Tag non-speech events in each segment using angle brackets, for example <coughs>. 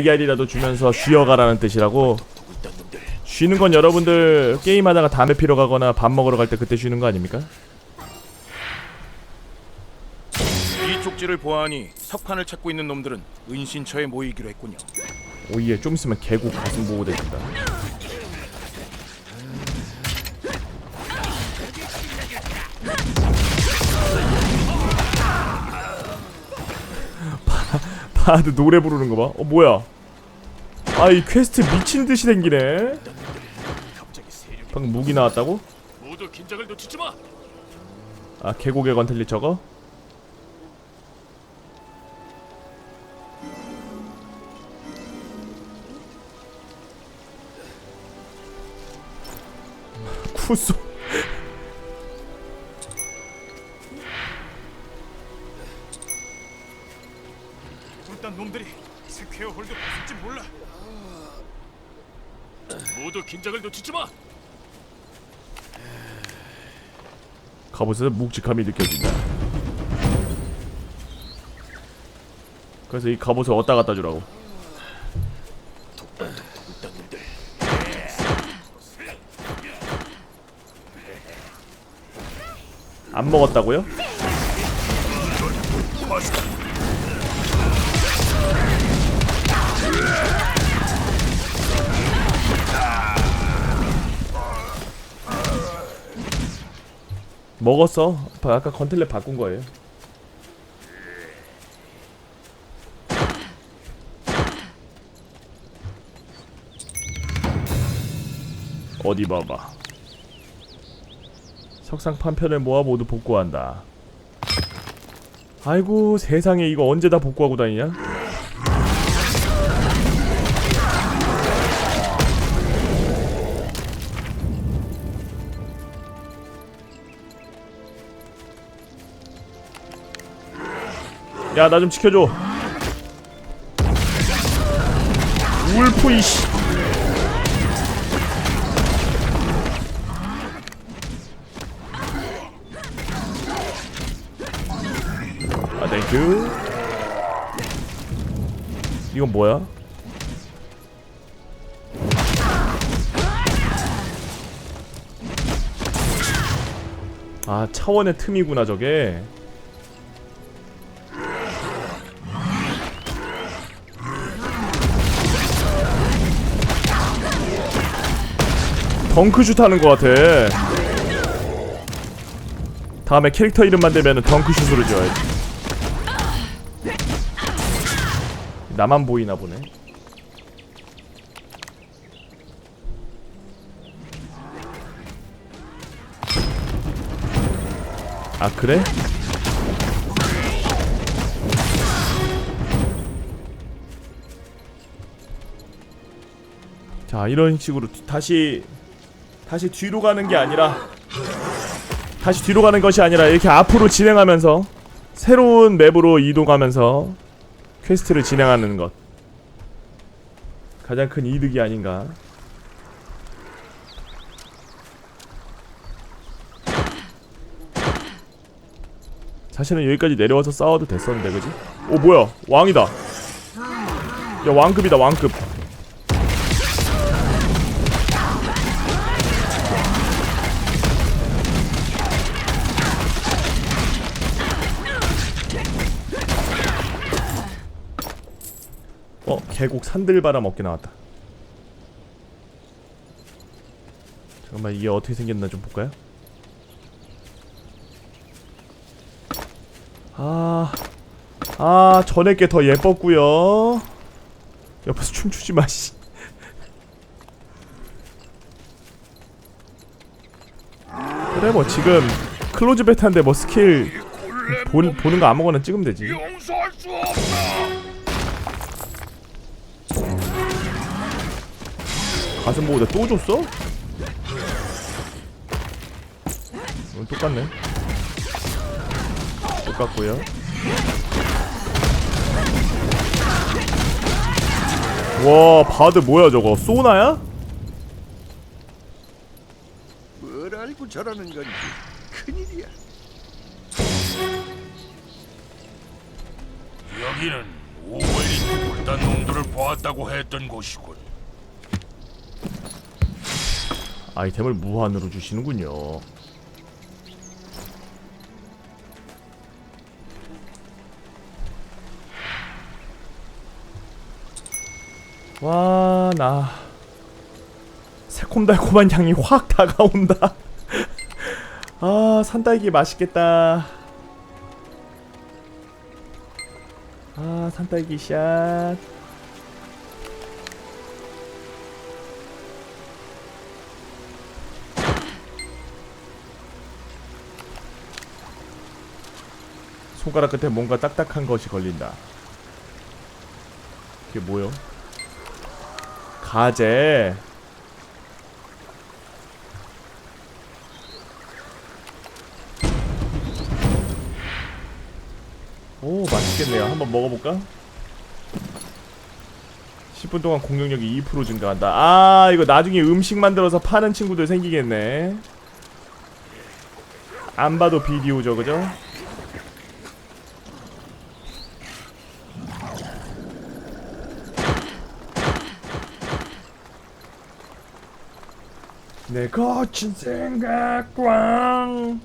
달걀이라도 주면서 쉬어가라는 뜻이라고 쉬는 건 여러분들 게임하다가 담배 피러 가거나 밥 먹으러 갈 때 그때 쉬는 거 아닙니까? 이 쪽지를 보아하니 석판을 찾고 있는 놈들은 은신처에 모이기로 했군요. 오예 좀 있으면 개국 가슴 되신다 바드 노래 부르는 거 봐. 어 뭐야? 아 이 퀘스트 미친 듯이 생기네. 방금 무기 나왔다고? 모두 긴장을 놓치지 마. 아 계곡의 건틀리 저거? 쿠소 홀드 부술지 몰라. 모두 긴장을 놓치지 마. 갑옷에서 묵직함이 느껴진다 그래서 이 갑옷을 어디다 갖다 주라고 안 먹었다고요? 먹었어. 바- 아까 건틀렛 바꾼 거예요. 어디 봐봐. 석상 판편을 모아 모두 복구한다. 아이고 세상에 이거 언제 다 복구하고 다니냐? 야 나 좀 지켜줘. 울프 이씨. 아 땡큐. 이건 뭐야? 아 차원의 틈이구나 저게. 덩크슛 하는 것 같아. 다음에 캐릭터 이름만 되면은 덩크슛으로 지어야지. 나만 보이나 보네. 아 그래? 자 이런 식으로 뒤- 다시 다시 뒤로 가는 게 아니라 다시 뒤로 가는 것이 아니라 이렇게 앞으로 진행하면서 새로운 맵으로 이동하면서 퀘스트를 진행하는 것. 가장 큰 이득이 아닌가. 사실은 여기까지 내려와서 싸워도 됐었는데 그지? 오 뭐야? 왕이다. 야 왕급이다 왕급 어 계곡 산들바람 얻게 나왔다 잠깐만 이게 어떻게 생겼나 좀 볼까요? 아, 아 전에 게 더 예뻤고요. 옆에서 춤추지 마 씨. 그래 뭐 지금 클로즈 베타인데 뭐 스킬 보, 보는 거 아무거나 찍으면 되지. 가슴 보호대 또 줬어? 이건 똑같네. 똑같고요. 와 바드 뭐야 저거 소나야? 뭘 알고 저러는 건지 큰일이야. 여기는 오웰리 그딴 놈들을 보았다고 했던 곳이군. 아이템을 무한으로 주시는군요. 와, 나 새콤달콤한 향이 확 다가온다. <laughs> 아, 산딸기 맛있겠다. 아, 산딸기 샷. 손가락 끝에 뭔가 딱딱한 것이 걸린다. 이게 뭐요? 가재. 오 맛있겠네요. 한번 먹어볼까? 10분 동안 공격력이 2% 증가한다. 아 이거 나중에 음식 만들어서 파는 친구들 생기겠네. 안 봐도 비디오죠, 그죠? 내 거친 생각 꽝.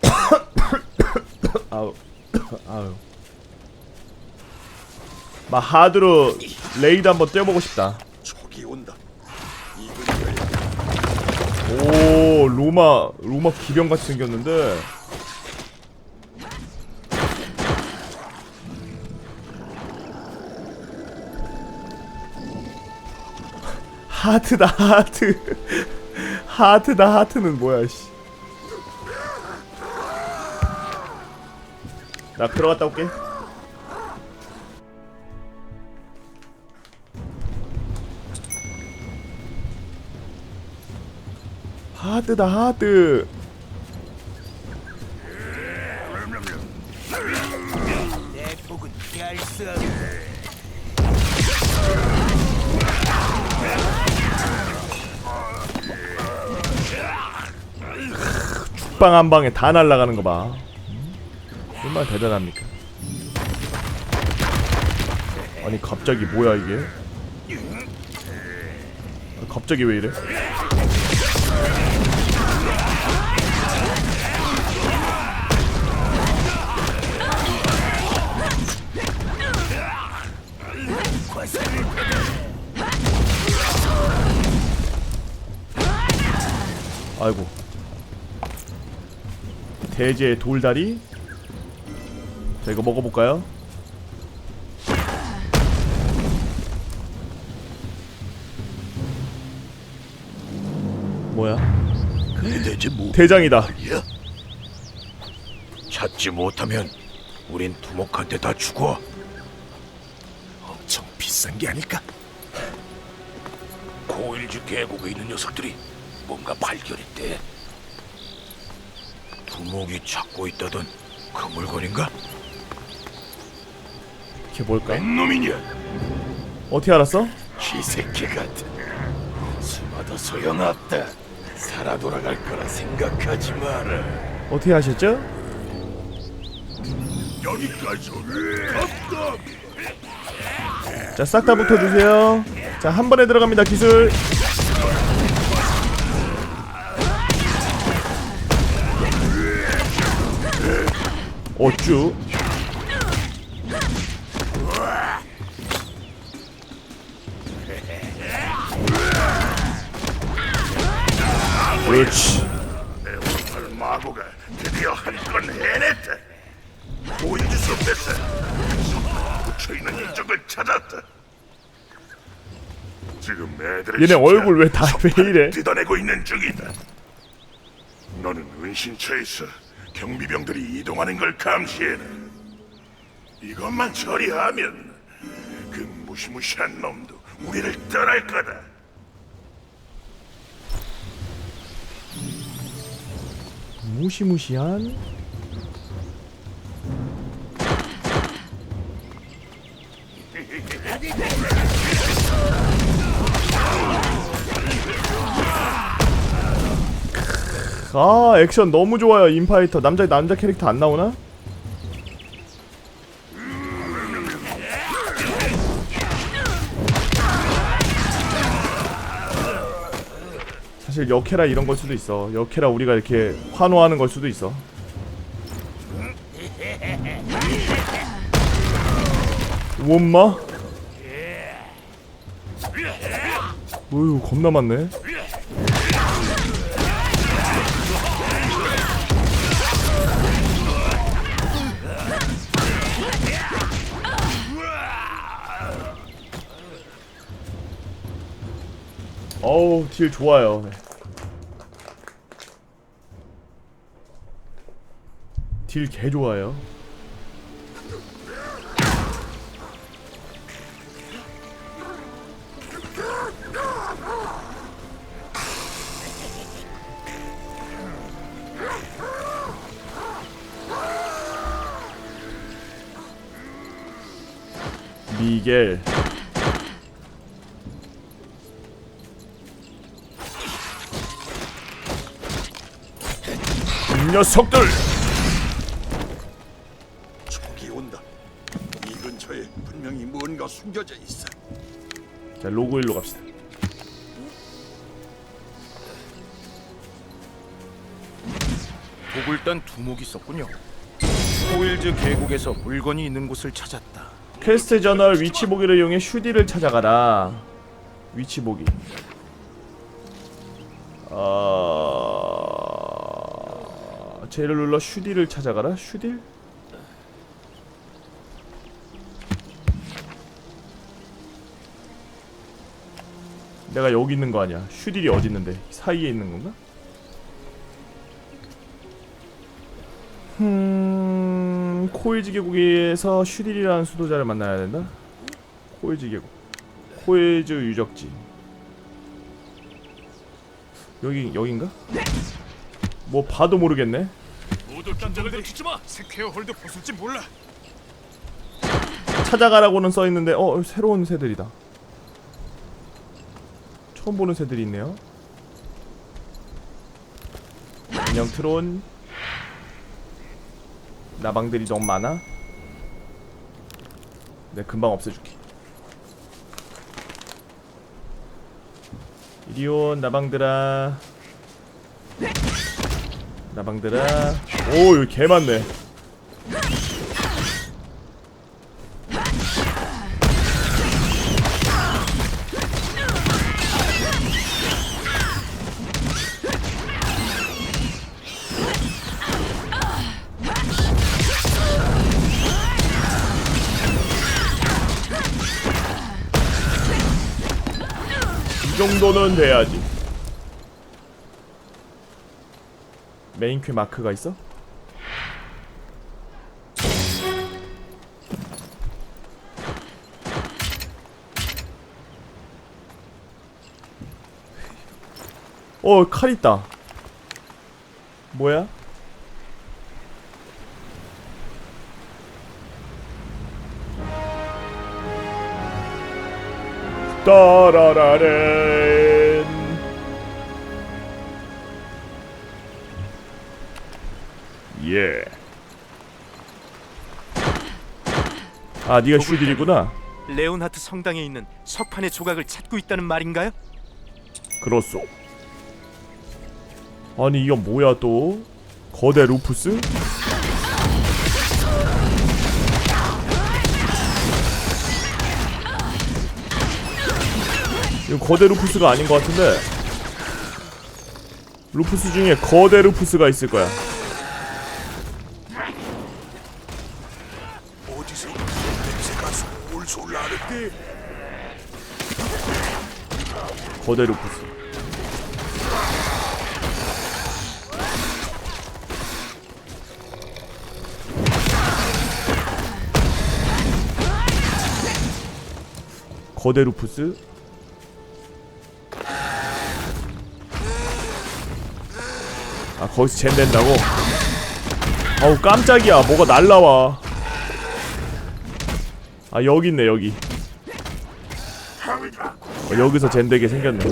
<coughs> 아우. <coughs> 아우. 막 하드로 레이드 한번 뛰어보고 싶다. 적이 온다. 이오 로마 로마 기병같이 생겼는데 하트다 하트. 하트다 하트는 뭐야 씨. 나 들어갔다 올게. 하드다 하드 죽방 한 방에 다 날아가는 거 봐. 얼마나 대단합니까? 아니 갑자기 뭐야 이게? 아, 갑자기 왜 이래? 아이고 대제 돌다리 자 이거 먹어볼까요? 뭐야? 그게 대체 뭐? 대장이다 야 찾지 못하면 우린 두목한테 다 죽어. 엄청 비싼 게 아닐까? 고일주 계곡에 있는 녀석들이 뭔가 발견했대. 두목이 찾고 있다던 그 물건인가? 이게 뭘까? 웬 놈이냐? 어떻게 알았어? 쥐새끼 같은. 숨어도 소용없다. 살아 돌아갈 거라 생각하지 마라. 어떻게 하셨죠? 여기까지 컵컵 자싹 다 붙어 주세요 자 한 번에 들어갑니다 기술 어쭈 그렇지 마구가 드디어 한건 해냈다. 보여줄 수 없겠어. 묻혀있는 이쪽을 찾았다. 지금 애들의 얘네 얼굴 왜 다 왜 이래 뜯어내고 있는 중이다. 너는 은신처에서 경비병들이 이동하는 걸 감시해라. 이것만 처리하면 그 무시무시한 놈도 우리를 떠날 거다. 무시무시한 아 액션 너무 좋아요. 인파이터. 남자 남자 캐릭터 안 나오나? 사실 역해라 이런 걸 수도 있어. 역해라 우리가 이렇게 환호하는 걸 수도 있어. 원마? 어휴 겁나 많네. 어우 딜 좋아요. 네. 딜개 좋아요. 미겔 녀석들 적이 온다. 이 근처에 분명히 뭔가 숨겨져 있어. 자 로그일로 갑시다 독을 딴 두목이 있었군요. 호일즈 계곡에서 물건이 있는 곳을 찾았다. 퀘스트 저널 위치 보기를 이용해 슈디를 찾아가라. 위치 보기. 아... J를 눌러 슈디를 찾아가라. 슈딜? 내가 여기 있는 거 아니야. 슈딜이 어디 있는데? 사이에 있는 건가? 음... 코일즈 계곡에서 슈딜이라는 수도자를 만나야 된다. 코일즈 계곡. 코일즈 유적지. 여기 여긴가? 뭐 봐도 모르겠네. 모두 긴장을 내키지 마. 스퀘어 홀드 벗을지 몰라. 찾아가라고는 써 있는데 어 새로운 새들이다. 처음 보는 새들이 있네요. 안녕 트론. 나방들이 너무 많아. 내 금방 없애줄게. 이리온 나방들아. 나방들아. 오 여기 개 많네. 이 정도는 돼야지. 메인 퀘 마크가 있어? 어, 칼 있다. 뭐야? 따라라렌 아, 네가 슈딜이구나. 레온하트 성당에 있는 석판의 조각을 찾고 있다는 말인가요? 그렇소. 아니 이건 뭐야 또? 거대 루프스? 이거 거대 루프스가 아닌 것 같은데 루프스 중에 거대 루프스가 있을 거야 거대 루프스. 거대 루프스. 아 거기서 젠 된다고? 아우 깜짝이야. 뭐가 날라와. 아 여기 있네 여기. 어, 여기서 젠되게 생겼네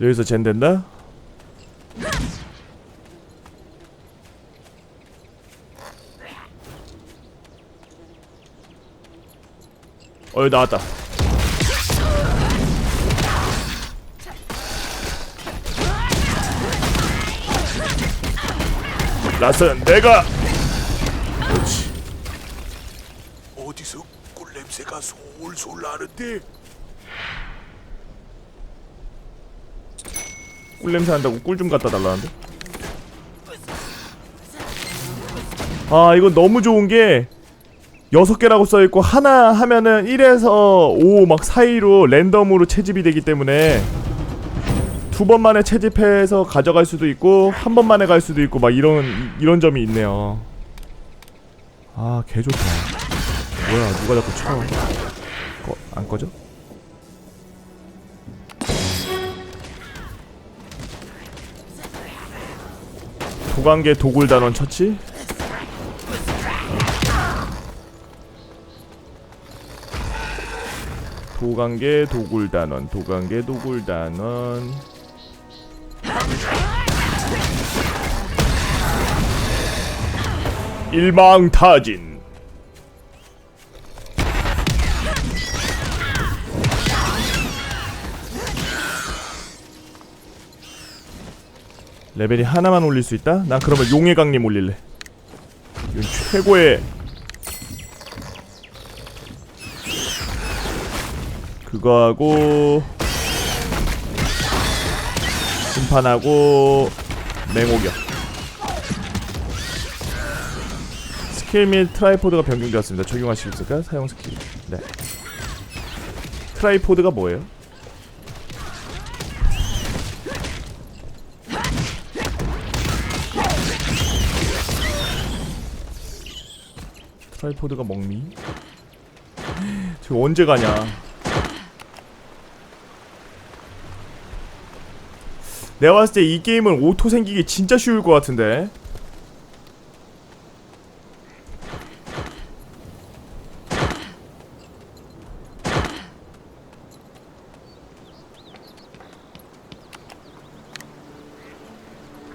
여기서 젠된다? 어 나왔다 라스는 내가. 그렇지. 어디서 꿀 냄새가 솔솔 나는데? 꿀 냄새 난다고 꿀 좀 갖다 달라는데? 아 이건 너무 좋은 게 여섯 개라고 써있고 하나 하면은 1에서 5 막 사이로 랜덤으로 채집이 되기 때문에 두 번 만에 채집해서 가져갈 수도 있고 한 번 만에 갈 수도 있고 막 이런 이런 점이 있네요. 아 개 좋다. 뭐야 누가 자꾸 쳐? 꺼, 안 꺼져? 도관계 도굴 단원 처치? 도관계 도굴 단원 도관계 도굴 단원 일망타진 레벨이 하나만 올릴 수 있다? 난 그러면 용의 강림 올릴래 이건 최고의 그거하고 심판하고 맹오격 스킬 및 트라이포드가 변경되었습니다 적용하실 수 있을까? 사용 스킬 네 트라이포드가 뭐예요? 트라이포드가 먹미? 저 언제 가냐? 내가 봤을 때 이 게임은 오토 생기기 진짜 쉬울 것 같은데.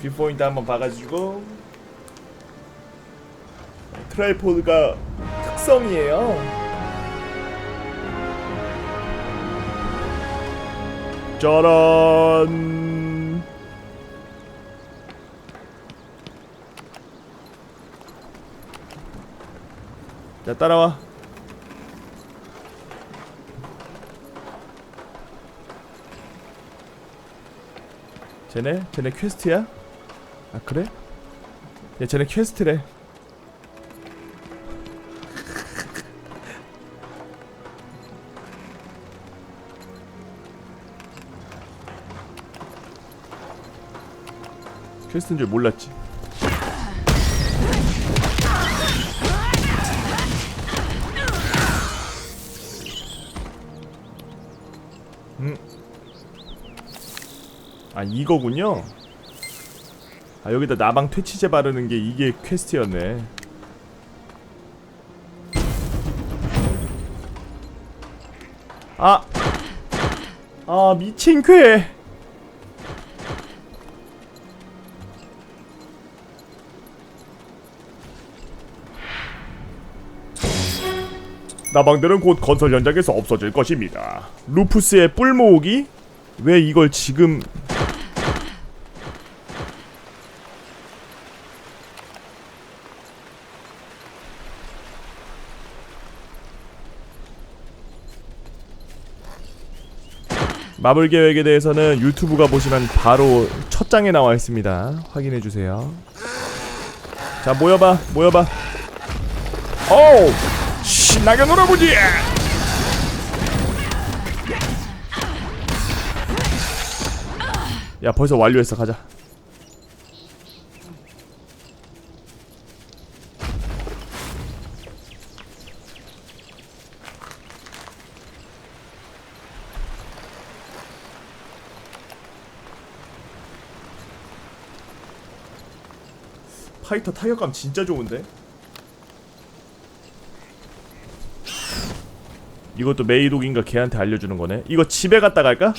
뷰포인트 한번 봐가지고 트라이포드가 특성이에요. 짜란. 자 따라와. 쟤네? 쟤네 퀘스트야? 아 그래? 야 쟤네 퀘스트래. <laughs> 퀘스트인 줄 몰랐지. 이거군요. 아 여기다 나방 퇴치제 바르는 게 이게 퀘스트였네. 아, 아 미친 쾌. 나방들은 곧 건설 현장에서 없어질 것입니다. 루푸스의 뿔 모으기? 왜 이걸 지금 마블 계획에 대해서는 유튜브가 보시면 바로 첫 장에 나와 있습니다. 확인해 주세요. 자 모여봐, 모여봐. 오, 신나게 놀아보지. 야 벌써 완료했어 가자 파이터 타격감 진짜 좋은데 이것도 메이독인가 걔한테 알려주는 거네 이거 집에 갔다 갈까?